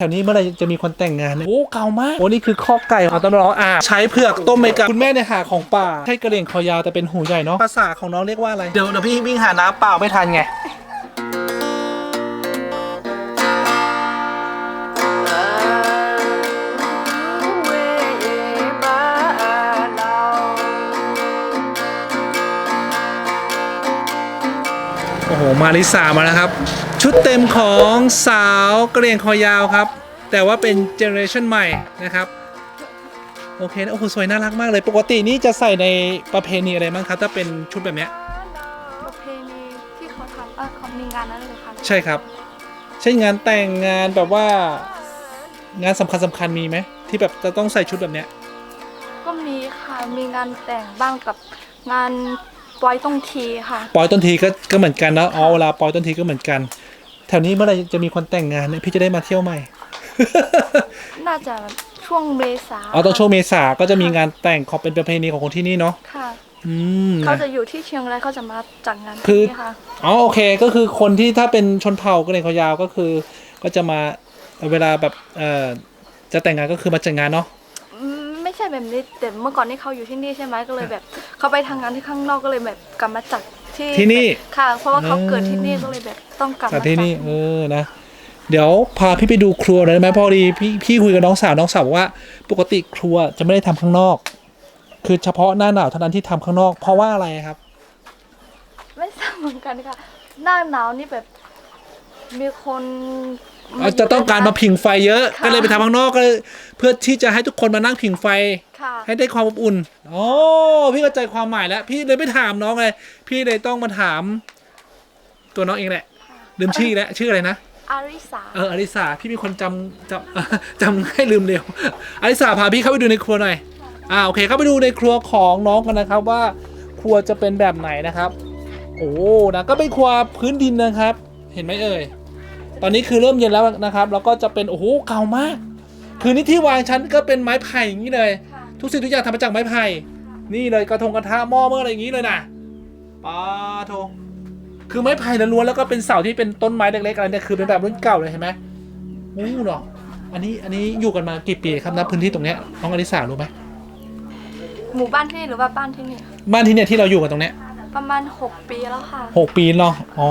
แถวนี้เมื่อไหรจะมีคนแต่งงานเนี่ยโอ้เก่ามาก โอ้นี่คือข้อไก่ของต้นร้องอ่าใช้เผือกต้มเมกาคุณแม่เนี่ยหาของป่าใช่กระเหลี่ยงคอยาวแต่เป็นหูใหญ่เนาะภาษาของน้องเรียกว่าอะไร เดี๋ยวเดี๋ยวพี่วิ่งหาน้ำเปล่าไม่ทันไงโอ้โหมาริสามาแล้วครับ ชุดเต็มของสาวกระเหลี่ยงคอยาวครับ แต่ว่าเป็นเจเนอเรชันใหม่นะครับ โอเคนะโอ้โหสวยน่ารักมากเลย ปกตินี่จะใส่ในประเพณีอะไรบ้างครับถ้าเป็นชุดแบบเนี้ยประเพณีที่เขาทำเออเขามีงานนั้นเลยค่ะใช่ครับ เช่นงานแต่งงานแบบว่างานสำคัญสำคัญมีไหมที่แบบจะต้องใส่ชุดแบบเนี้ยก็มีค่ะมีงานแต่งบ้างกับงานปล่อยต้องทีค่ะ ปอยต้นทีก็ก็เหมือนกันนะอ๋อเวลาปอยต้นทีก็เหมือนกัน แถวนี้เมื่อไหรจะมีคนแต่งงานเนี่ยพี่จะได้มาเที่ยวใหม่ น่าจะช่วงเมษาอ๋อตอนช่วงเมษาก็จะมีงานแต่งของเป็นประเพณีของคนที่นี่เนาะค่ะอืมเขานะจะอยู่ที่เชียงรายเขาจะมาจัดงานคือที่นี่ค่ะอ๋อโอเคก็คือคนที่ถ้าเป็นชนเผ่ากระเหรี่ยงคอยาวก็คือ ก็จะมาเวลาแบบเอ่อจะแต่งงานก็คือมาจัดงานเนาะอืมไม่ใช่แบบนี้แต่เมื่อก่อนนี่เขาอยู่ที่นี่ใช่ไหมก็เลยแบบเขาไปทำงานที่ข้างนอกก็เลยแบบกลับมาจัด ที่ที่นี่ ค่ะ เพราะว่าเขาอืมเกิดที่นี่ก็เลยแบบต้องกลับจัดมาที่นี่จัดเออนะ เดี๋ยวพาพี่ไปดูครัวหน่อยได้ไหมพอดีพี่พี่คุยกับน้องสาวน้องสาวบอกว่า ปกติครัวจะไม่ได้ทำข้างนอก คือเฉพาะหน้าหนาวเท่านั้นที่ทำข้างนอก เพราะว่าอะไรครับ ไม่ทราบเหมือนกันค่ะ หน้าหนาวนี่แบบ มีคน เราจะต้องการมาผิงไฟเยอะค่ะก็เลยไปทำข้างนอกก็เลยเพื่อที่จะให้ทุกคนมานั่งผิงไฟ ค่ะ ให้ได้ความอบอุ่นอ๋อพี่เข้าใจความหมายแล้ว พี่เลยไม่ถามน้องเลย พี่เลยต้องมาถาม ตัวน้องเองแหละ ลืมชื่ออีกแล้วชื่ออะไรนะ อาริสา เอออลิสาพี่เป็นคนจำจำ จำให้ลืมเร็วอลิสาพาพี่เข้าไปดูในครัวหน่อย อ่าโอเคเข้าไปดูในครัวของน้องกันนะครับว่า ครัวจะเป็นแบบไหนนะครับ โอ้นะก็เป็นครัวพื้นดินนะครับ เห็นไหมเอ่ย ตอนนี้คือเริ่มเย็นแล้วนะครับ แล้วก็จะเป็นโอ้โหเก่ามาก คือนี่ที่วางชั้นก็เป็นไม้ไผ่อย่างนี้เลยค่ะทุกสิ่งทุกอย่างทำมาจากไม้ไผ่ นี่เลยกระทงกระทะหม้อเมื่ออะไรอย่างนี้เลยนะปาโทคือไม้ไผ่ล้วนๆแล้วก็เป็นเสาที่เป็นต้นไม้เล็กๆอะไรเนี่ยคือเป็นแบบรุ่นเก่าเลยเห็นไหมอู้เนาะอันนี้อันนี้อยู่กันมากี่ปีครับนะพื้นที่ตรงเนี้ยน้องอลิสารู้ไหมหมู่บ้านที่นี่หรือว่าบ้านที่นี่บ้านที่เนี่ยที่เราอยู่กันตรงเนี้ยประมาณ 6 ปีแล้วค่ะหกปีเนาะอ๋อ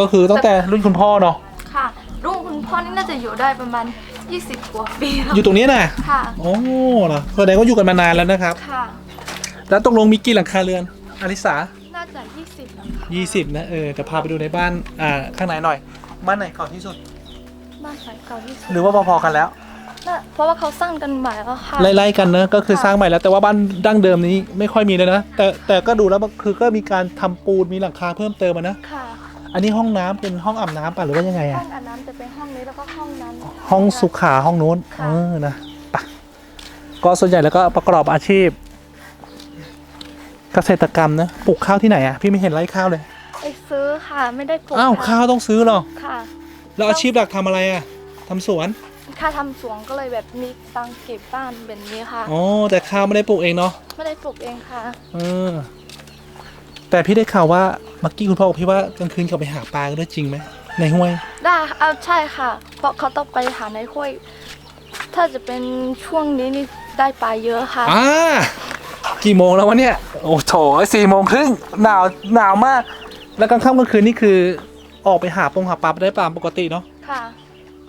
ก็คือตั้งแต่รุ่นคุณพ่อเนาะค่ะรุ่นคุณ พ่อนี่น่าจะอยู่ได้ประมาณ 20กว่าปีแล้วอยู่ตรงนี้นะค่ะโอ้เนอะแสดงว่าอยู่กันมานานแล้วนะครับ ค่ะ แล้วตกลงมีกี่หลังคาเรือนอลิสาน่าจะ 20แล้วค่ะยี่สิบนะเออจะพาไปดูในบ้านอ่าข้างในหน่อย บ้านไหนก่อนที่สุด บ้านสายเก่าที่สุดหรือว่าพอๆกันแล้ว น่าเพราะว่าเขาสร้างกันใหม่แล้วค่ะ ไล่ๆกันนะก็คือค่ะสร้างใหม่แล้วแต่ว่าบ้านดั้งเดิมนี้ไม่ค่อยมีเลยนะแต่แต่ก็ดูแล้วคือก็มีการทำปูนมีหลังคาเพิ่มเติมมานะ ค่ะ อันนี้ห้องน้ำเป็นห้องอาบน้ำป่ะหรือว่ายังไงห้อะองอาบน้ำจะเป็นห้องนี้แล้วก็ห้องนั้น ห้องสุขาห้องนู้นค่ะเออนะไปะก็ส่วนใหญ่แล้วก็ประกอบอาชีพ เกษตรกรรมนะปลูกข้าวที่ไหนอะพี่ไม่เห็นไร่ข้าวเลยไปซื้อค่ะไม่ได้ปลูกอ้าวค่ะข้าวต้องซื้อเหรอค่ะแล้วอาชีพหลักทำอะไรอะทำสวนค่าทำสวนก็เลยแบบมีตังค์เก็บบ้านแบบนี้ค่ะ อ๋อแต่ข้าวไม่ได้ปลูกเองเนาะไม่ได้ปลูกเองค่ะ เออ แต่พี่ได้ข่าวว่าเมื่อกี้คุณพ่อบอกพี่ว่ากลางคืนเขาไปหาปลากันด้วยจริงไหมในห้วย ได้เอาใช่ค่ะ เพราะเขาต้องไปหาในห้วย ถ้าจะเป็นช่วงนี้นี่ได้ปลาเยอะค่ะ อ่า กี่โมงแล้ววะเนี่ย โอ้โถสี่โมงครึ่งหนาวหนาวมาก แล้วกลางค่ำกลางคืนนี่คือ ออกไปหาปงหาปลาได้ปลาปกติเนาะ ค่ะ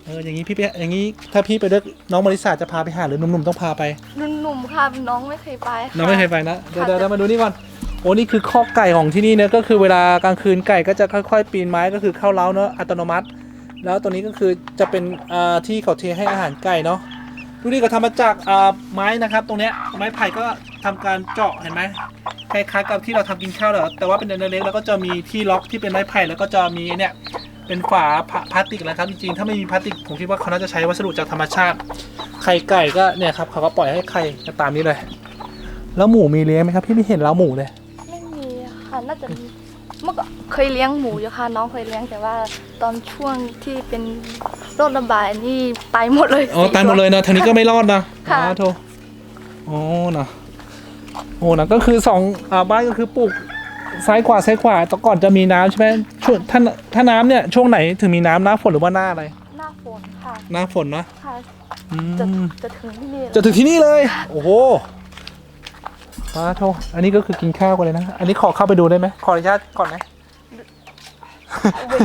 เอออย่างนี้พี่ไปอย่างนี้ถ้าพี่ไปด้วยน้องมาริสาจะพาไปหาหรือหนุ่มๆต้องพาไป หนุ่มๆค่ะ น้องไม่เคยไปะน้องไม่เคยไปนะ เดี๋ยวค่ะ เดี๋ยวเดี๋ยวมาดูนี่ก่อน โอ้นี่คือข้อไก่ของที่นี่เนอะก็คือเวลากลางคืนไก่ก็จะค่อยๆ ปีนไม้ก็คือเข้าเล้าเนอะอัตโนมัติ แล้วตัวนี้ก็คือจะเป็นที่เขาเทให้อาหารไก่เนาะดูดิก็ทำมาจากไม้นะครับ ตรงเนี้ยไม้ไผ่ก็ทำการเจาะเห็นไหมคล้ายๆกับที่เราทำกินข้าวเลยแต่ว่าเป็นเล็กๆแล้วก็จะมีที่ล็อกที่เป็นไม้ไผ่แล้วก็จะมีเนี่ยเป็นฝาพลาสติกนะครับจริงๆถ้าไม่มีพลาสติกผมคิดว่าเขาน่าจะใช้วัสดุจากธรรมชาติไข่ไก่ก็เนี่ยครับเขาก็ปล่อยให้ไข่ก็ตามนี้เลย แล้วหมูมีเลี้ยงไหมครับพี่ไม่เห็นเล้าหมูเลย ค่ะน่าจะมีเมื่อก่อนเคยเลี้ยงหมูอยู่ค่ะ น้องเคยเลี้ยงแต่ว่าตอนช่วงที่เป็นโรคระบาดนี่ตายหมดเลยอ๋อตายหมดเลยนะทางนี้ก็ไม่รอดนะค่ะ อ๋อโทอ๋อนะโอ้นะก็คือสองอ่าบ้านก็คือปลูกซ้ายขวาซ้ายขวาแต่ก่อนจะมีน้ำใช่ไหมช่วงถ้าถ้าน้ำเนี่ยช่วงไหนถึงมีน้ำหน้าฝนหรือว่าหน้าอะไร หน้าฝนค่ะค่ะหน้าฝนเนาะค่ะ อืจะมจะถึงที่นี่แล้วจะถึงที่นี่เลย โอ้โห ปาโทอันนี้ก็คือกินข้าวกันเลยนะ อันนี้ขอเข้าไปดูได้ไหมขออนุญาตก่อนไหม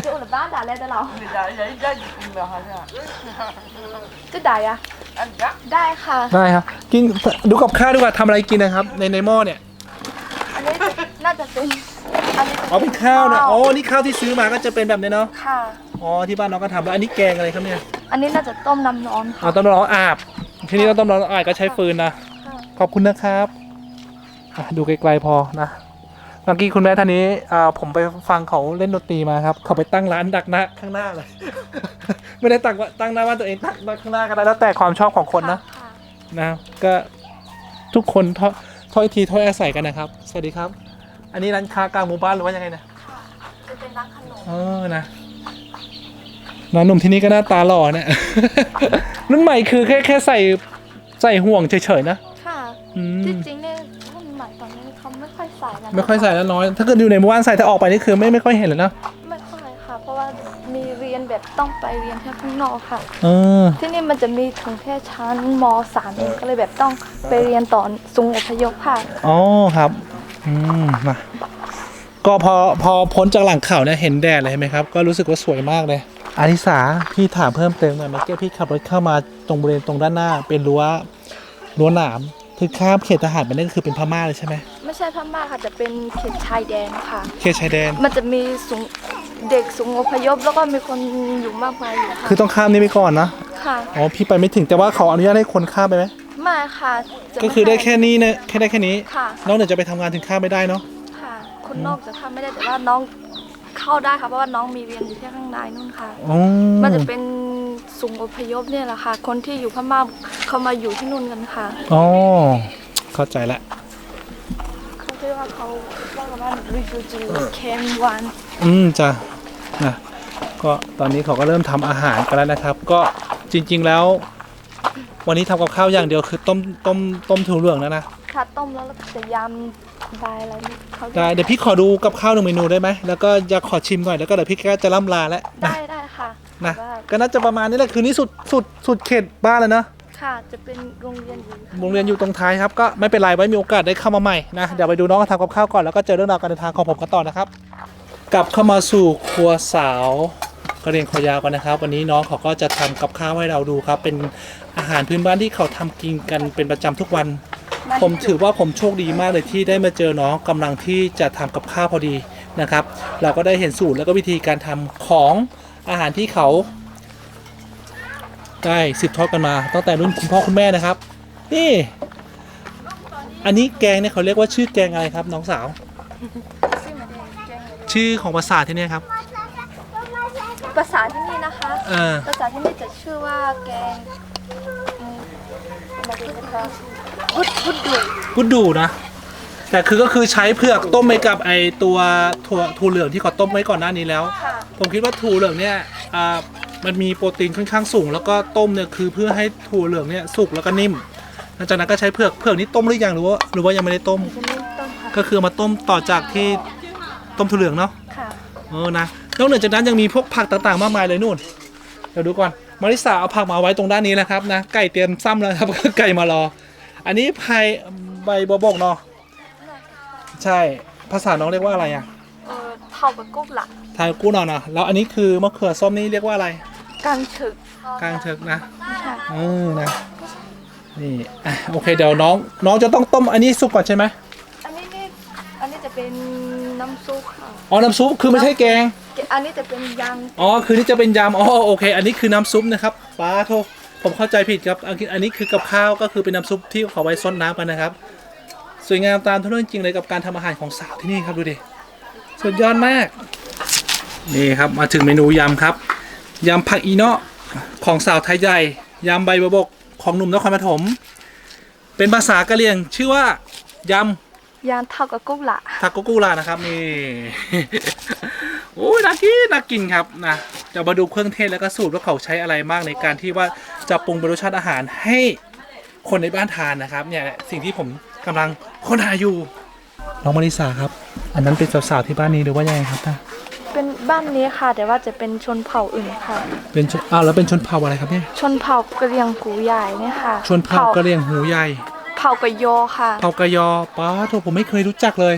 เ là bán đà lên đây lòng. Thì đã giấy ra ได้ค่ะ ได้ครับ กินดูกับข้าวดีกว่าทำอะไรกินนะครับ ในในหม้อเนี่ยอันนี้น่าจะเป็น อันนี้อ๋อเป็นข้าวนะโอ้นี่ข้าวที่ซื้อมาก็จะเป็นแบบนี้เนาะค่ะ อ๋อที่บ้านน้องก็ทำแล้วอันนี้แกงอะไรครับเนี่ยอันนี้น่าจะต้มน้ำร้อนค่ะ อ๋อต้มร้อนอาบ ทีนี้เราต้มร้อนอาบก็ใช้ฟืนนะขอบคุณนะครับ ดูไกลๆพอนะเมื่อกี้คุณแม่ท่านนี้อ่าผมไปฟังเขาเล่นดนตรีมาครับ เขาไปตั้งร้านดักหน้าข้างหน้าเลย ไม่ได้ตั้งว่าตั้งหน้าว่านตัวเองตั้งไว้ข้างหน้าก็ได้แล้วแต่ความชอบของคนนะค่ะนะก็ทุกคนถ้อยถ้อยทีถ้อยอาศัยกันนะครับ สวัสดีครับ อันนี้ร้านค้ากลางหมู่บ้านหรือว่ายังไงนะค่ะจะเป็นร้านขนมเออนะน้องหนุ่มที่นี่ก็หน้าตาหล่อเนี่ยรุ่นใหม่คือแค่แค่ใส่ใส่ห่วงเฉยๆนะ ค่ะอืที่มจริงเนี่ย ไม่ค่อยใส่แล้วน้อย ถ้าเกิดอยู่ในหมู่บ้านใส่ถ้าออกไปนี่คือไม่ไม่ค่อยเห็นเลยนะไม่ค่อยค่ะ เพราะว่ามีเรียนแบบต้องไปเรียนแค่ข้างนอกค่ะ เออ ที่นี่มันจะมีถึงแค่ชั้นมสามเองก็เลยแบบต้องไปเรียนต่อสูงอพยพค่ะ อ๋อครับ อืมมาก็พอพอพ้นจากหลังเขาเนี่ยเห็นแดดเลยเห็นไหมครับ ก็รู้สึกว่าสวยมากเลยอาริสาพี่ถามเพิ่มเติมหน่อยเมื่อกี้พี่ขับรถเข้ามาตรงบริเวณตรงด้านหน้า เป็นรั้วรั้วหนาม คือข้ามเขตทหารไปนั่นก็คือเป็นพม่าเลยใช่ไหมไม่ใช่พม่าค่ะจะเป็นเขตชายแดนค่ะ เขตชายแดน มันจะมีสูงเด็กสูงอพยพแล้วก็มีคนอยู่มากมายอยู่ค่ะคือต้องข้ามนี่ไปก่อนนะค่ะอ๋อพี่ไปไม่ถึงแต่ว่าเขาอนุญาตให้คนข้ามไปไหมไม่ค่ะจะก็คือได้ม่ให้แค่นี้เนี่ยแค่ได้แค่นี้ค่ะ นอกเหนือจะไปทำงานถึงข้ามไม่ได้เนาะค่ะ คนนอกจะเข้าไม่ได้แต่ว่าน้อง เข้าได้ค่ะเพราะว่าน้องมีเรียนอยู่แค่ข้างในนู่นค่ะ อ๋อมันจะเป็นสูงอพยพเนี่ยแหละค่ะ คนที่อยู่พม่าเขามาอยู่ที่นู่นกันค่ะอ๋อเข้าใจละ เขาเรียกว่าเขาว่ากันว่า refugee camp one อืมจ้ะนะก็ตอนนี้เขาก็เริ่มทำอาหารกันแล้วนะครับ ก็จริง ๆแล้ว วันนี้ทำกับข้าวอย่างเดียวคือต้มต้มต้มถั่วเหลืองนะนะ ค่ะต้มแล้วเราจะยำ ใบอะไรนี่เขาเรียกได้เดี๋ยวพี่ขอดูกับข้าวหนึ่งเมนูได้ไหมแล้วก็อยากขอชิมหน่อยแล้วก็เดี๋ยวพี่ก็จะล่ำลาแล้วนะได้ได้ค่ะนะได้ก็น่าจะประมาณนี้แหละคืนนี้สุดสุดสุดเขตบ้านแล้วเนอะค่ะจะเป็นโรงเรียนอยู่โรงเรียนอยู่ตรงท้ายครับก็ไม่เป็นไรไว้มีโอกาสได้เข้ามาใหม่นะเดี๋ยวไปดูน้องเขาทำกับข้าวก่อนแล้วก็เจอเรื่องราวการเดินทางของผมกันต่อนะครับ กลับเข้ามาสู่ครัวสาวกระเรียนคอยาวกันนะครับ วันนี้น้องเขาก็จะทำกับข้าวให้เราดูครับ เป็นอาหารพื้นบ้านที่เขาทำกินกันเป็นประจำทุกวัน ผมถือว่าผมโชคดีมากเลยที่ได้มาเจอน้องกำลังที่จะทำกับข้าวพอดีนะครับ เราก็ได้เห็นสูตรแล้วก็วิธีการทำของอาหารที่เขาได้สืบทอดกันมาตั้งแต่รุ่นคุณพ่อคุณแม่นะครับ นี่ อันนี้แกงเนี่ยเขาเรียกว่าชื่อแกงอะไรครับ น้องสาว ชื่อมันเองแกงเลยชื่อของภาษาที่เนี่ยครับภาษาที่นี่นะคะเออภาษาที่นี่จะชื่อว่าแกงอืมมาดูนะคะ พุดพุดดุกุดดูนะ แต่คือก็คือใช้เผือกต้มไปกับไอตัวถั่วถั่วเหลืองที่เขาต้มไว้ก่อนหน้านี้แล้วค่ะผมคิดว่าถั่วเหลืองเนี่ยอ่ามันมีโปรตีนค่อนข้างสูง แล้วก็ต้มเนี่ยคือเพื่อให้ถั่วเหลืองเนี่ยสุกแล้วก็นิ่มหลังจากนั้นก็ใช้เผือกเผือกนี้ต้มหรือยังหรือว่าหรือว่ายังไม่ได้ต้มจะไม่ต้มค่ะก็คือเอามาต้มต่อจากที่ต้มถั่วเหลืองเนาะค่ะเออนะนอกเหนือจากนั้นยังมีพวกผักต่างๆมากมายเลยนู่นเดี๋ยวดูก่อนมาริสาเอาผักมาไว้ตรงด้านนี้แล้วครับนะไก่เตรียมซ้ำแล้วครับไก่มารอ อันนี้ไผ่ใบบวบกเนาะใช่ภาษาน้องเรียกว่าอะไรอะเออเท่ากับกุ๊กหลักไทยกู้เนาะนะแล้วอันนี้คือมะเขือส้มนี่เรียกว่าอะไรกางฉึกกลางเถิกนะค่ะเออนะนี่อะโอเคเดี๋ยวน้องน้องจะต้องต้มอันนี้สุกก่อนใช่ไหมอันนี้นี่อันนี้จะเป็นน้ำซุปค่ะอ๋อน้ำซุปคือไม่ใช่แกง อันนี้จะเป็นยอ๋อคือนี่จะเป็นยำอ๋อโอเค อันนี้คือน้ำซุปนะครับป้าโทษ ผมเข้าใจผิดครับอันนี้อันนี้คือกับข้าวก็คือเป็นน้ำซุปที่เขาไว้ซดน้ำกันนะครับ สวยงามตามท้องเรื่องจริงเลยกับการทำอาหารของสาวที่นี่ครับดูดิสุดยอดมาก นี่ครับมาถึงเมนูยำครับยำผักอีเนาะของสาวไทยใหญ่ยำใบบัวบกของหนุ่มนครปฐมเป็นภาษากะเหรี่ยงชื่อว่ายำำยำเท่ากับกุ๊กหลักทาโกกุระนะครับนี่โอ้ยน่ากินน่ากินครับนะ จะมาดูเครื่องเทศแล้วก็สูตรว่าเขาใช้อะไรมากในการที่ว่าจะปรุงเป็นรสชาติอาหารให้คนในบ้านทานนะครับเนี่ยแหละสิ่งที่ผมกำลังค้นหาอยู่น้องมาริสาครับ อันนั้นเป็นสาวๆที่บ้านนี้หรือว่ายังไงครับตาเป็นบ้านนี้ค่ะ แต่ว่าจะเป็นชนเผ่าอื่นค่ะ เป็นชนอ้าวแล้วเป็นชนเผ่าอะไรครับเนี่ยชนเผ่ากะเหรี่ยงกูใหญ่เนี่ยค่ะชนเผ่ากะเหรี่ยงหูใหญ่ เผ่ากะโยค่ะ เผ่ากะยอป้าโถผมไม่เคยรู้จักเลย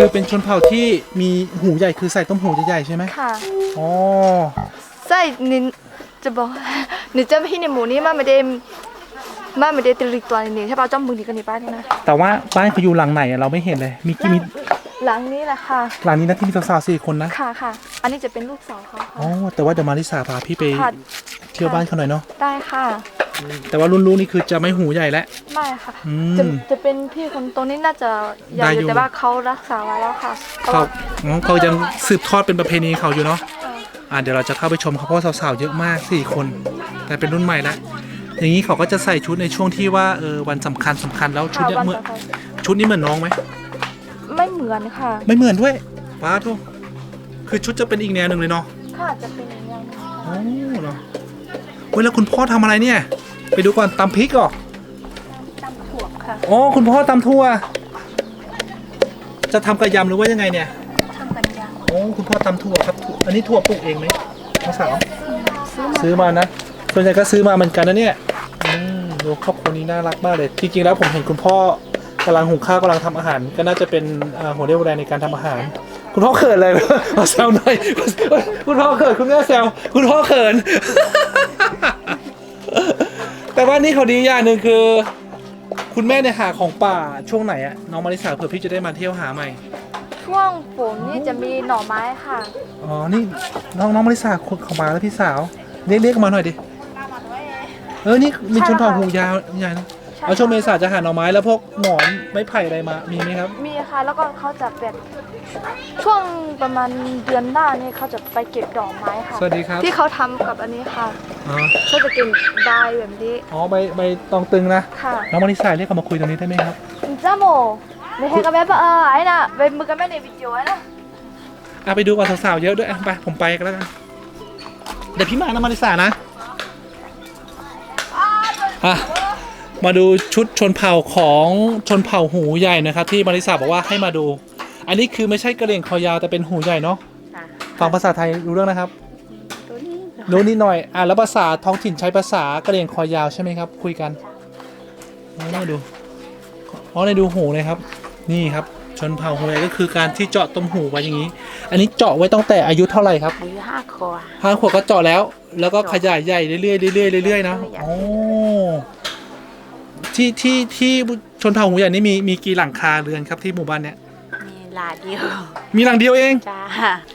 คือเป็นชนเผ่าที่มีหูใหญ่คือใส่ต้มหูใหญ่ๆใช่ไหมค่ะอ๋อใช่นินจะบอกนินจะพี่ในหมู่นี้มาไม่ได้มาไม่ได้ติริกตัวนี่ใช่ป่ะจ้อมบึงดีกันนี่ป้าเนี่ยนะแต่ว่าบ้านเขาอยู่หลังไหนอะเราไม่เห็นเลยมีกี่มีหลังนี้แหละค่ะ หลังนี้นะที่มีสาวๆสี่คนนะค่ะค่ะ อันนี้จะเป็นลูกสาวเขาอ๋อค่ะแต่ว่าเดี๋ยวมาริสาพาพี่ไปค่ะเที่ยวบ้านเขาหน่อยเนาะได้ค่ะ แต่ว่ารุ่นลูกนี่คือจะไม่หูใหญ่แล้ว ไม่ค่ะ อืจะมจะเป็นพี่คนโตนี้น่าจะใหญ่ได้ออยู่ ยู่แต่ว่าเขารักษาไว้แล้วค่ะเพราะเขาว่าอ๋อเขายังสืบทอดเป็นประเพณีเขาอยู่เนาะอ่าเดี๋ยวเราจะเข้าไปชมเขาเพราะสาวๆเยอะมากสี่คน แต่เป็นรุ่นใหม่แล้วอย่างนี้เขาก็จะใส่ชุดในช่วงที่ว่าเออวันสำคัญสำคัญแล้วชุดค่ะเนี่ยวันเหมือนต่อไปชุดนี้เหมือนน้องไหม ไม่เหมือนค่ะไม่เหมือนด้วยป้าทุกคือชุดจะเป็นอีกแนวหนึ่งเลยเนาะค่ะจะเป็นอย่างนี้โอ้เนาะ เว้ยแล้วคุณพ่อทำอะไรเนี่ย ไปดูก่อนตำพริกเหรอตำถั่วค่ะอ๋อคุณพ่อตำทั่ว จะทำกระยำหรือว่ายังไงเนี่ยทำกันยางโอ้คุณพ่อตำถั่วครับถั่วอันนี้ถั่วปลูกเองไหมน้องสาวซื้อมาซื้อมานะส่วนใหญ่ก็ซื้อมาเหมือนกันนะเนี่ยอืมดูครอบครัวนี้น่ารักมากเลยจริงๆแล้วผมเห็นคุณพ่อกำลังหุงข้าวกำลังทำอาหาร ก็น่าจะเป็นอ่าหัวเรี่ยวหัวแรงในการทำอาหาร คุณพ่อเขินเลย มาแซวหน่อยคุณพ่อเขินคุณแม่แซวคุณพ่อเขิน แต่ว่านี่เขาดีอย่างหนึ่งคือ คุณแม่เนี่ยหาของป่าช่วงไหนอะน้องมาริสาเผื่อพี่จะได้มาเที่ยวหาใหม่ ช่วงฝนนี่จะมีหน่อไม้ค่ะ อ๋อ นี่น้องน้องมาริสาคนเขามาแล้วพี่สาว เรียกเรียกมาหน่อยดิ เออ นี่มีชนเผ่าหูยาวใหญ่นะ ใช่แล้วช่วงเมษาจะหาหน่อไม้แล้วพวกหมอนไม้ไผ่อะไรมามีไหมครับ มีค่ะแล้วก็เขาจะแบบช่วงประมาณเดือนหน้าเนี่ยเขาจะไปเก็บดอกไม้ค่ะ สวัสดีครับที่เขาทำกับอันนี้ค่ะอ๋อเขาจะเก็บใบแบบนี้อ๋อใบใบตองตึงนะค่ะน้องมาริสาเรียกเขามาคุยตรงนี้ได้ไหมครับ จ้าโมไม่ให้กับแม่ปะเออไอ้น่ะไปมือกับแม่ในวิดีโอไอ้น่ะอะไปดูก่อนสาวๆเยอะด้วยอะไปผมไปกันแล้วกันเดี๋ยวพี่มานะมาริสานะอะ มาดูชุดชนเผ่าของชนเผ่าหูใหญ่นะครับ ที่มาริสาบอกว่าให้มาดู อันนี้คือไม่ใช่กระเหรี่ยงคอยาวแต่เป็นหูใหญ่เนาะฟังภาษาไทยรู้เรื่องนะครับรู้นิดหน่อยอะแล้วภาษาท้องถิ่นใช้ภาษากระเหรี่ยงคอยาวใช่ไหมครับ คุยกันอ๋อดูอ๋อในดูหูเลยครับ นี่ครับ ชนเผ่าหูใหญ่ก็คือการที่เจาะตรงหูไว้อย่างนี้ อันนี้เจาะไว้ตั้งแต่อายุเท่าไหร่ครับ อายุห้าขวบ ห้าขวบก็เจาะแล้ว แล้วก็ขยายใหญ่เรื่อยๆเรื่อยๆเรื่อยๆนะใหญ่โอ้ ที่ที่ที่ชนเผ่าหูใหญ่นี่มีมีกี่หลังคาเรือนครับที่หมู่บ้านเนี้ยมีหลานเดียวมีหลังเดียวเองจ้า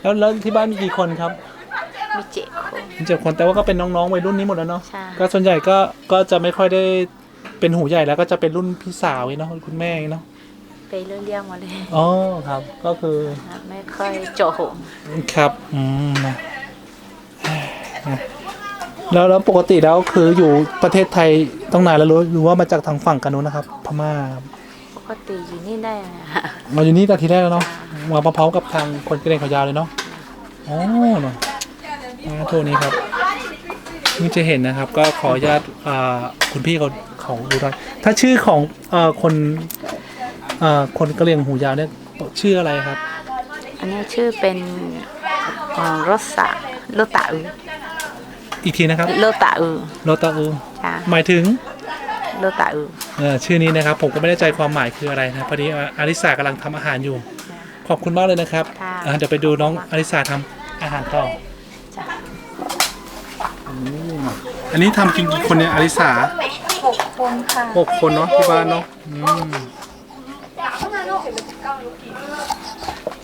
แล้วแล้วที่บ้านมีกี่คนครับมีเจ็ดคนมีเจ็ดคนแต่ว่าก็เป็นน้องๆวัยรุ่นนี้หมดแล้วเนาะใช่ก็ส่วนใหญ่ก็ก็จะไม่ค่อยได้เป็นหูใหญ่แล้วก็จะเป็นรุ่นพี่สาวเนาะคุณแม่เนาะไปเรื่องเรียงหมดเลยอ๋อครับก็คือไม่ค่อยโจโหครับอืมนะนะ แล้วแล้วปกติแล้วคืออยู่ประเทศไทยต้องนานแล้วรู้หรือว่ามาจากทางฝั่งกันนู้นนะครับ พม่าครับปกติอยู่นี่ได้นะมาอยู่นี่แต่ทีแรกแล้วเนาะมาพร้อมๆกับทางคนกระเด็นขายาวเลยเนาะอ๋อเนาะอ่าโทษนี้ครับนี่จะเห็นนะครับ ก็ขออนุญาตอ่าคุณพี่เขาเขาดูได้ถ้าชื่อของเอ่อคนเอ่อคนกระเหรี่ยงหูยาวเนี่ยชื่ออะไรครับ อันนี้ชื่อเป็นอ่ารถสะรถตะอือ อีกทีนะครับรถตะอือโรตาอู จ้าหมายถึงรถตะอือ เอ่อชื่อนี้นะครับ ผมก็ไม่แน่ใจความหมายคืออะไรนะพอดีอาริสากำลังทำอาหารอยู่ ขอบคุณมากเลยนะครับค่ะ อ่าเดี๋ยวไปดูน้องอาริสาทำอาหารต่อจ้าอันนี้ทำกินกี่คนเนี่ยอาริสาหกคนค่ะหกคนเนาะที่บ้านเนาะอืม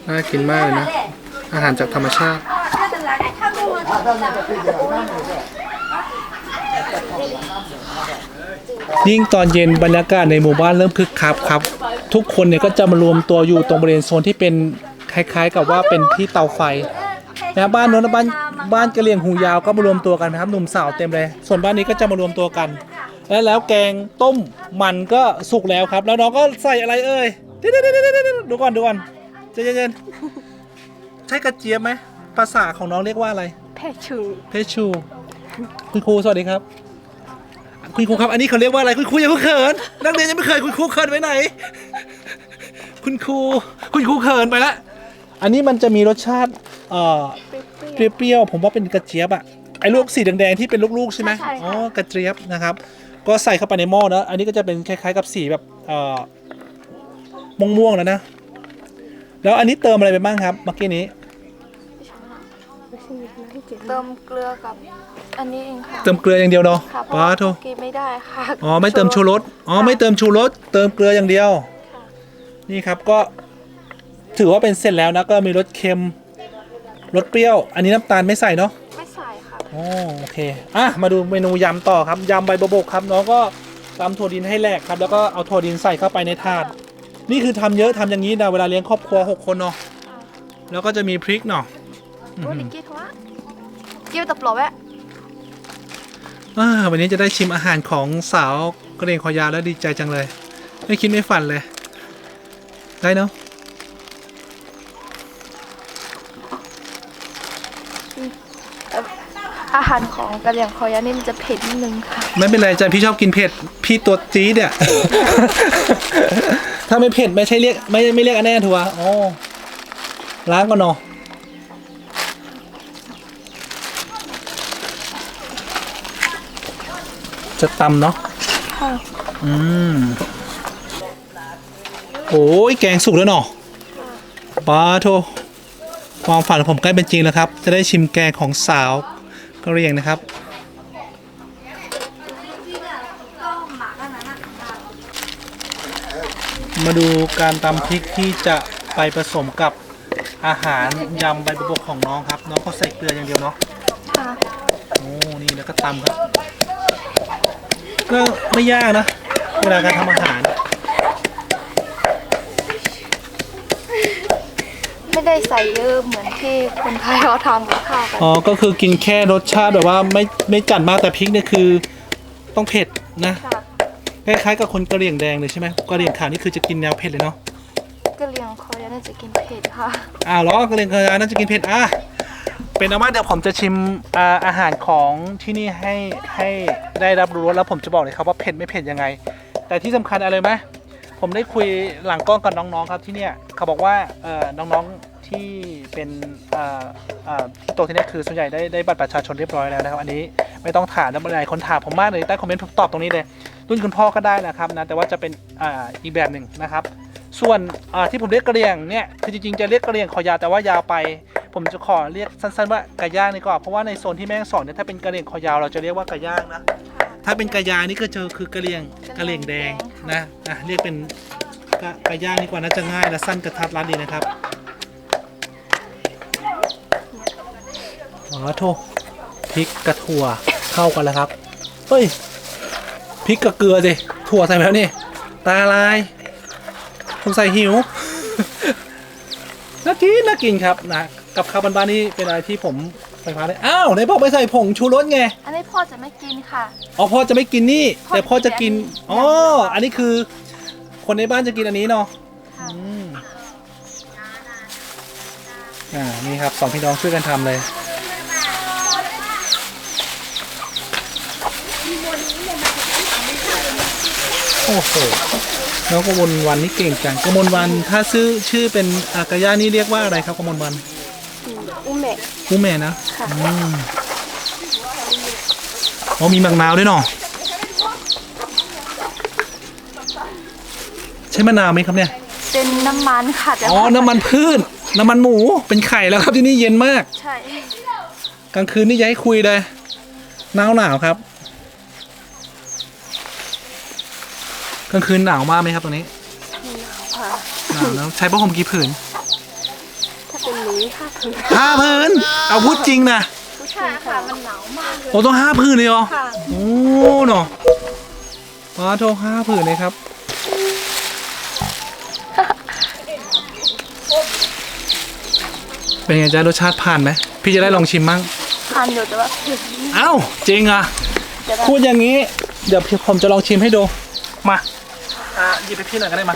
น่ากินมากเลยนะอาหารจากธรรมชาติ ยิ่งตอนเย็นบรรยากาศในหมู่บ้านเริ่มคึกคักครับ ทุกคนเนี่ยก็จะมารวมตัวอยู่ตรงบริเวณโซนที่เป็นคล้าย ๆ กับว่าเป็นที่เตาไฟนะบ้านโน้นบ้านบ้านกระเหรี่ยงหูยาวก็มารวมตัวกันนะครับหนุ่มสาวเต็มเลย ส่วนบ้านนี้ก็จะมารวมตัวกัน แล้วแล้วแกงต้มมันก็สุกแล้วครับ แล้วน้องก็ใส่อะไรเอ่ยเดี๋ยวๆๆๆๆดูก่อนดูก่อนใจเย็นๆใช่กระเจี๊ยบไหม ภาษาของน้องเรียกว่าอะไรแพชูเพชชู คุณครูสวัสดีครับ คุณครูครับอันนี้เขาเรียกว่าอะไรคุณครูอย่าเพิ่งเขินนักเรียนยังไม่เคยคุณครูเขินไปไหน คุณครูคุณครูเขินไปละอันนี้มันจะมีรสชาติเอ่อเปรี้ยวๆผมว่าเป็นกระเจี๊ยบอะไอ้ลูกสีแดงๆที่เป็นลูกๆใช่ไหมใช่ค่ะอ๋อกระเจี๊ยบนะครับ ก็ใส่เข้าไปในหม้อเนอะอันนี้ก็จะเป็นคล้ายๆกับสีแบบเอ่อม่วงๆแล้วนะ แล้วอันนี้เติมอะไรไปบ้างครับเมื่อกี้นี้ เติมเกลือกับ อันนี้เองค่ะเติมเกลืออย่างเดียวเนาะค่ะเพราะป้าว่าโทกินไม่ได้ค่ะอ๋อไม่เติมชูรสอ๋อไม่เติมชูรสเติมเกลืออย่างเดียว ค่ะนี่ครับก็ถือว่าเป็นเสร็จแล้วนะก็มีรสเค็มรสเปรี้ยว อันนี้น้ำตาลไม่ใส่เนาะ ไม่ใส่ค่ะ อ๋อโอเค อะ มาดูเมนูยำต่อครับ ยำใบบัวบกครับ น้องก็ตำถั่วดินให้แหลกครับ แล้วก็เอาถั่วดินใส่เข้าไปในถาด นี่คือทำเยอะทำอย่างนี้นะ เวลาเลี้ยงครอบครัวหกคนเนาะ แล้วก็จะมีพริกเนาะอื้อโอ้หืดิอกี้ทว่า กิ้วตับหล่อแวะอ่าวันนี้จะได้ชิมอาหารของสาวกระเรียงคอยาวแล้วดีใจจังเลย ไม่คิดไม่ฝันเลย ได้เนาะ อาหารของกะเหรี่ยงคอยานี่มันจะเผ็ดนิดนึงค่ะ ไม่เป็นไรจ้ะพี่ชอบกินเผ็ด พี่ตัวจี๊ดเนี่ย ถ้าไม่เผ็ดไม่ใช่เรียกไม่ไม่เรียกอันแน่ทัวร์อ๋อล้างก่อนเนาะ จะตำเนาะค่ะอืมโอ้ยแกงสุกแล้วเนาะปาโทความฝันของผมใกล้เป็นจริงแล้วครับ จะได้ชิมแกงของสาวกะเหรียงนะครับมาดูการตำพริกที่จะไปผสมกับอาหารยำใบบัวบกของน้องครับ น้องเขาใส่เกลืออย่างเดียวเนาะค่ะโอ้นี่แล้วก็ตำครับ ก็ไม่ยากนะ เวลาการทำอาหาร ไม่ได้ใส่เยอะเหมือนที่คนไทยเขาทำกับข้าวกันอ๋อ ก็คือกินแค่รสชาติแบบว่าไม่ไม่จัดมากแต่พริกเนี่ยคือต้องเผ็ดนะค่ะคล้ายๆกับคนกะเหรี่ยงแดงเลยใช่ไหมกะเหรี่ยงขาวนี่คือจะกินแนวเผ็ดเลยเนาะกะเหรี่ยงคอยานี่จะกินเผ็ดค่ะอ้าวเหรอกะเหรี่ยงขาวน่าจะกินเผ็ดอะ เป็นเอาว่าเดี๋ยวผมจะชิมอาอาหารของที่นี่ให้ให้ได้รับรู้แล้วผมจะบอกเลยครับว่าเผ็ดไม่เผ็ดยังไง แต่ที่สำคัญอะไรไหมผมได้คุยหลังกล้องกับน้องๆครับที่เนี่ยเขาบอกว่าเอ่อน้องๆที่เป็นเอ่อเอ่อที่โตที่เนี่ยคือส่วนใหญ่ได้ได้บัตรประชาชนเรียบร้อยแล้วนะครับอันนี้ไม่ต้องถามแล้วหลายคนถามผมมากเลยใต้คอมเมนต์ผมตอบตรงนี้เลยรุ่นคุณพ่อก็ได้นะครับนะแต่ว่าจะเป็นอ่าอีกแบบหนึ่งนะครับ ส่วนที่ผมเรียกกระเรียงเนี่ยคือจริงๆจะเรียกกระเรียงคอยาวแต่ว่ายาวไป ผมจะขอเรียกสั้นๆว่าไก่ย่างดีกว่าเพราะว่าในโซนที่แม่งสอนเนี่ยถ้าเป็นกระเรียงคอยาวเราจะเรียกว่าไก่ย่างนะถ้าเป็นกระยานี่ก็เจอคือกระเรียงกระเรียงแดงนะอะเรียกเป็นกะกระย่างดีกว่าน่าจะง่ายและสั้นกระทัดรัดดีนะครับอ๋อโทษพริกกระถั่วเข้ากันแล้วครับเฮ้ยพริกกับเกลือสิถั่วใส่ไปแล้วนี่ตาลาย งสัยหิว น่ากินน่ากินครับนะกับข้าวบ้านๆนี่เป็นอะไรที่ผมไฟฟ้าเลยอ้าวไหนบอกไปใส่ผงชูรสไง อันนี้พ่อจะไม่กินค่ะ อ๋อพ่อจะไม่กินนี่ พ่อแต่พ่อจะกินกินอันนี้อ๋อ อันนี้คือ คนในบ้านจะกินอันนี้เนาะค่ะ อืมอ่า นี่ครับสองพี่น้องช่วยกันทำเลย โอ้โห น้องกมลวันนี่เก่งจังกมลวันถ้าซื้อชื่อเป็นอากาย่านี่เรียกว่าอะไรครับกมลวันอุเมะกูแม่นะค่ะอืมอ๋อมีมะนาวด้วยเนาะใช้มะนาวไหมครับเนี่ย เป็นน้ำมันค่ะแต่อ๋อน้ำมันพืชน้ำมันหมูเป็นไข่แล้วครับที่นี่เย็นมาก ใช่ กลางคืนนี่อย่าให้คุยเลยหนาวหนาวครับ กลางคืนหนาวมากไหมครับตรงนี้ค่ะหนาวแล้วใช้ผ้าห่มกี่ผืนถ้าเป็นหนูค่ะคือห้าผืนเอาพูดจริงนะผู้ชายค่ะมันหนาวมากเลยโอ้ต้องห้าผืนเลยเหรอค่ะโอ้เนาะว้าโทห้าผืนเลยครับเป็นไงจ๊ะรสชาติผ่านไหมพี่จะได้ลองชิมมั่งทานอยู่แต่ว่าเผ็ดเอ้าจริงอะจะได้พูดอย่างนี้ เดี๋ยวพี่ผมจะลองชิมให้ดูมา อะหยิบไปพี่หน่อยก็ได้มา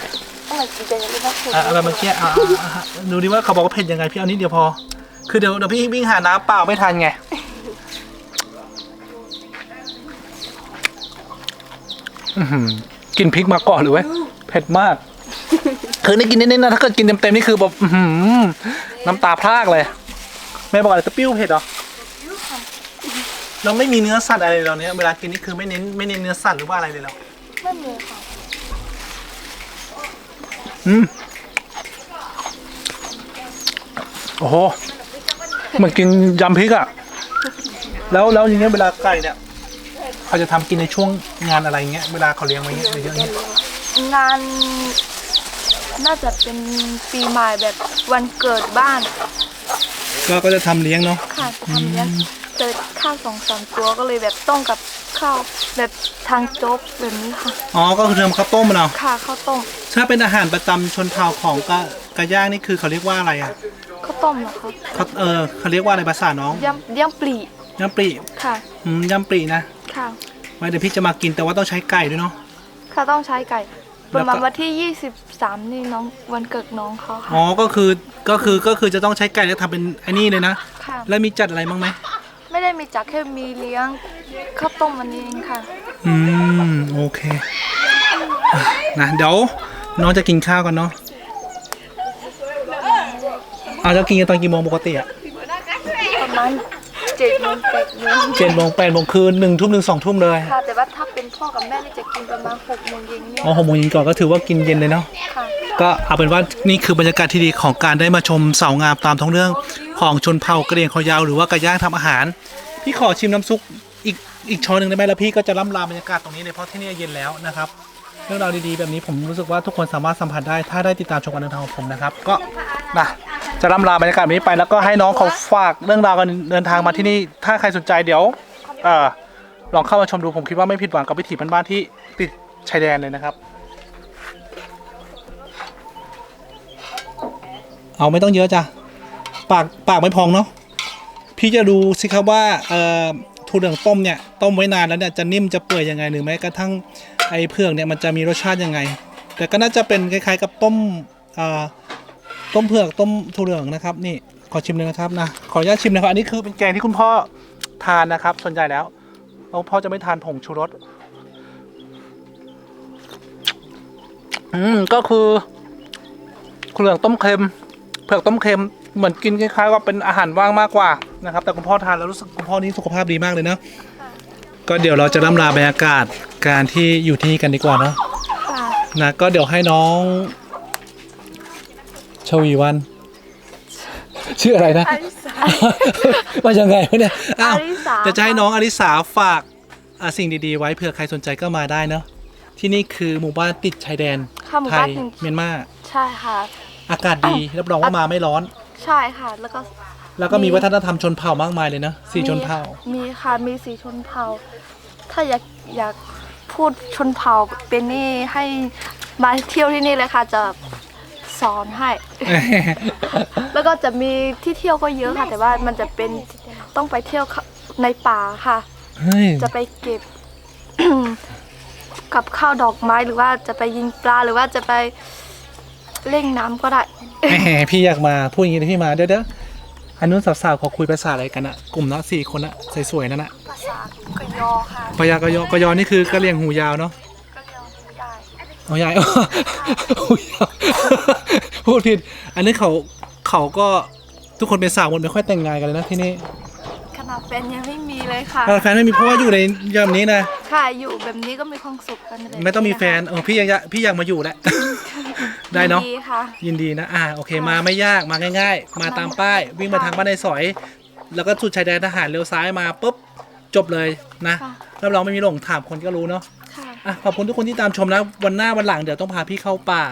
ต้องมากินกันเลยว่าเผ็ดอะเอาแบบเมื่อกี้อะอะอะอะดูดิว่าเขาบอกว่าเผ็ดยังไงพี่เอานิดเดียวพอ คือเดี๋ยวเดี๋ยวพี่วิ่งหาน้ำเปล่าไม่ทันไงอื้อหือกินพริกมาก่อนหรือเว้ยเผ็ดมาก คือนี่กินนิดๆนะถ้าเกิดกินเต็มๆนี่คือแบบอื้อหือน้ำตาพรากเลยแม่บอกอะไรตะปิ้วเผ็ดเหรอเราไม่มีเนื้อสัตว์อะไรเลยเราเนี้ยเวลากินนี่คือไม่เน้นไม่เน้นเนื้อสัตว์หรือว่าอะไรเลยเราไม่มีค่ะ อืมโอ้โหเหมือนกินยำพริกอะแล้วแล้วอย่างเงี้ยเวลาไก่เนี่ยเขาจะทำกินในช่วงงานอะไรเงี้ยเวลาเขาเลี้ยงไว้เงี้ยเยอะๆเงี้ยงาน น่าจะเป็นปีใหม่แบบวันเกิดบ้านก็ก็จะทำเลี้ยงเนาะค่ะทำเลี้ยงเจอข้าวสองสามตัวก็เลยแบบต้องกับ ข้าวแบบทางโจ๊กแบบนี้ค่ะ อ๋อ ก็คือทำข้าวต้มมันเอาค่ะข้าวต้มถ้าเป็นอาหารประจำชนเผ่าของกะกะย่างนี่คือเขาเรียกว่าอะไรอะข้าวต้มเหรอคะเขาเออเขาเรียกว่าอะไรภาษาน้องยำยำปลียำปรีค่ะอืมยำปรีนะค่ะ ไว้เดี๋ยวพี่จะมากินแต่ว่าต้องใช้ไก่ด้วยเนาะ ค่ะต้องใช้ไก่แล้ปวระก็มาณวันที่ 23 นี่น้องวันเกิดน้องเขาค่ะอ๋อ ก็คือก็คือก็คือจะต้องใช้ไก่แล้วทำเป็นไอ้นี่เลยนะ ค่ะแล้วมีจัดอะไรบ้างไหม ไม่ได้มีจักแค่มีเลี้ยงข้าวต้มวันนี้เองค่ะ อืม โอเคอะนะเดี๋ยวน้องจะกินข้าวกันเนาะเอาจะกินกันตอนกี่โมงปกติอะประมาณเจ็ดโมงแปดโมงเจ็ดโมงแปดโมงคืนหนึ่งทุ่มหนึ่งสองทุ่มเลยค่ะ แต่ว่าถ้าเป็นพ่อกับแม่นี่จะกินประมาณหกโมงเย็นเนี่ยอ๋อหกโมงเย็นก่อนก็ถือว่ากินเย็นเลยเนาะค่ะ ก็เอาเป็นว่านี่คือบรรยากาศที่ดีของการได้มาชมเสางามตามท้องเรื่อง ของชนเผ่ากระเหรี่ยงคอยาวหรือว่ากระย่างทำอาหาร พี่ขอชิมน้ำซุปอีกอีกช้อนหนึ่งได้ไหมแล้วพี่ก็จะล่ำลาบรรยากาศตรงนี้เลยเพราะที่นี่เย็นแล้วนะครับเรื่องราวดีๆแบบนี้ผมรู้สึกว่าทุกคนสามารถสัมผัสได้ถ้าได้ติดตามชมการเดินทางของผมนะครับ ก็นะจะล่ำลาบรรยากาศแบบนี้ไปแล้วก็ให้น้องเขาฝากเรื่องราวการเดินทางมาที่นี่ ถ้าใครสนใจเดี๋ยวเออลองเข้ามาชมดูผมคิดว่าไม่ผิดหวังกับวิถีบ้านๆที่ติดชายแดนเลยนะครับ เอาไม่ต้องเยอะจ้ะ ปากปากไม่พองเนาะพี่จะดูสิครับว่าเอ่อถั่วเหลืองต้มเนี่ยต้มไว้นานแล้วเนี่ยจะนิ่มจะเปื่อยยังไงหรือแม้กระทั่งไอ้เผือกเนี่ยมันจะมีรสชาติยังไง แต่ก็น่าจะเป็นคล้ายๆกับต้มอ่าต้มเผือกต้มถั่วเหลืองนะครับนี่ขอชิมเลยนะครับนะขออนุญาตชิมนะครับอันนี้คือเป็นแกงที่คุณพ่อทานนะครับ ส่วนใหญ่แล้วแล้วพ่อจะไม่ทานผงชูรสอืมก็คือถั่วเหลืองต้มเค็มเผือกต้มเค็ม เหมือนกินคล้ายๆว่าเป็นอาหารว่างมากกว่านะครับ แต่คุณพ่อทานแล้วรู้สึกคุณพ่อนี่สุขภาพดีมากเลยนะก็เดี๋ยวเราจะร่ำลาบรรยากาศการที่อยู่ที่นี่กันดีกว่าเนาะค่ะนะก็เดี๋ยวให้น้องชวีวัน ชื่ออะไรนะอลิสาว่ายังไงวะเนี่ยอ้าวอลิสาจะจะให้น้องอลิสาฝากอะสิ่งดีๆ ไว้เผื่อใครสนใจก็มาได้เนาะที่นี่คือหมู่บ้านติดชายแดนค่ะหมู่ไทบ้านยหนึ่งเมียนมาใช่ค่ะอากาศดีรับรองว่ามาไม่ร้อน ใช่ค่ะ แล้วก็ แล้วก็มี วัฒนธรรมชนเผ่ามากมายเลยนะสี่ชนเผ่า มีค่ะมีสีชนเผ่า ถ้าอยากอยากพูดชนเผ่าเป็นนี่ให้มาเที่ยวที่นี่เลยค่ะ จะสอนให้ แล้วก็จะมีที่เที่ยวก็เยอะค่ะ แต่ว่ามันจะเป็นต้องไปเที่ยวในป่าค่ะ เฮ้ยจะไปเก็บ กับข้าวดอกไม้หรือว่าจะไปยิงปลาหรือว่าจะไป เล่นน้ำก็ได้ แหมพี่อยากมาพูดอย่างนี้เลยพี่มาเดี๋ยวเดี๋ยวอันนู้นสาวๆเขาคุยภาษาอะไรกันอะกลุ่มละสี่คนอะสวยๆนั่นอะภาษากยอค่ะปยากยอกยอนี่คือกะเหรี่ยงหูยาวเนาะกยอไม่ได้หูยาวหูยาวพูดผิด อันนี้เขาเขาก็ทุกคนเป็นสาวหมดไม่ค่อยแต่งงานกันเลยนะที่นี่ ขนาดแฟนยังไม่มีเลยค่ะเออแฟนไม่มีเพราะว่าอยู่ในยามนี้นะ ค่ะอยู่แบบนี้ก็มีความสุขกันเลยไม่ต้องมีแฟนเออพี่ยังอยากพี่อยากมาอยู่แหละ ได้เนาะ ดีค่ะ ยินดีนะ อ่า โอเค มาไม่ยาก มาง่ายๆ มาตามป้าย วิ่งมาทางบ้านในซอย แล้วก็สุดชายแดนทหารเลี้ยวซ้ายมาปุ๊บ จบเลยนะ ค่ะ รับรองไม่มีหลง ถามคนก็รู้เนาะ ค่ะ อะ ขอบคุณทุกคนที่ตามชมนะ วันหน้าวันหลังเดี๋ยวต้องพาพี่เข้าป่า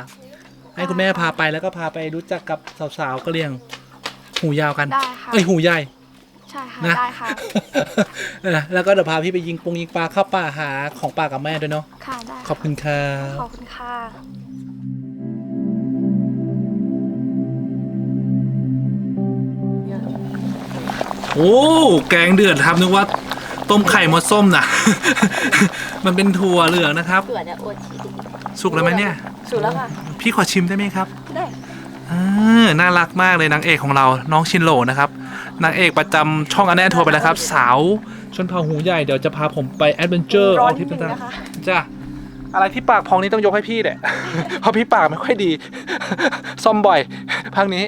ให้คุณแม่พาไปแล้วก็พาไปรู้จักกับสาวๆกะเหรี่ยง หูยาวกัน ได้ค่ะ เอ้ย หูใหญ่ ใช่ค่ะนะ ได้ค่ะเออแล้วก็เดี๋ยวพาพี่ไปยิงปงยิงปลาเข้าป่าหาของป่ากับแม่ด้วยเนาะค่ะได้ขอบคุณครับ ขอบคุณค่ะ โอ้แกงเดือดครับนึกว่าต้มไข่มดส้มนะ มันเป็นถั่วเหลืองนะครับ ส่วนเนี่ยโอชิสุกแล้วไหมเนี่ย สุดแล้วค่ะ พี่ขอชิมได้ไหมครับ ได้เออน่ารักมากเลยนางเอกของเราน้องชินโหลนะครับ นางเอกประจำช่องอันแน่ทัวร์ไปแล้วครับ สาวชนเผ่าหูใหญ่เดี๋ยวจะพาผมไปแอดเวนเจอร์ร้ออนอกทริปนิดนึต่างงนะคะ ๆจ้าอะไรที่ปากพองนี่ต้องยกให้พี่แหละ เพราะพี่ปากไม่ค่อยดี ซ่อมบ่อยพักนี้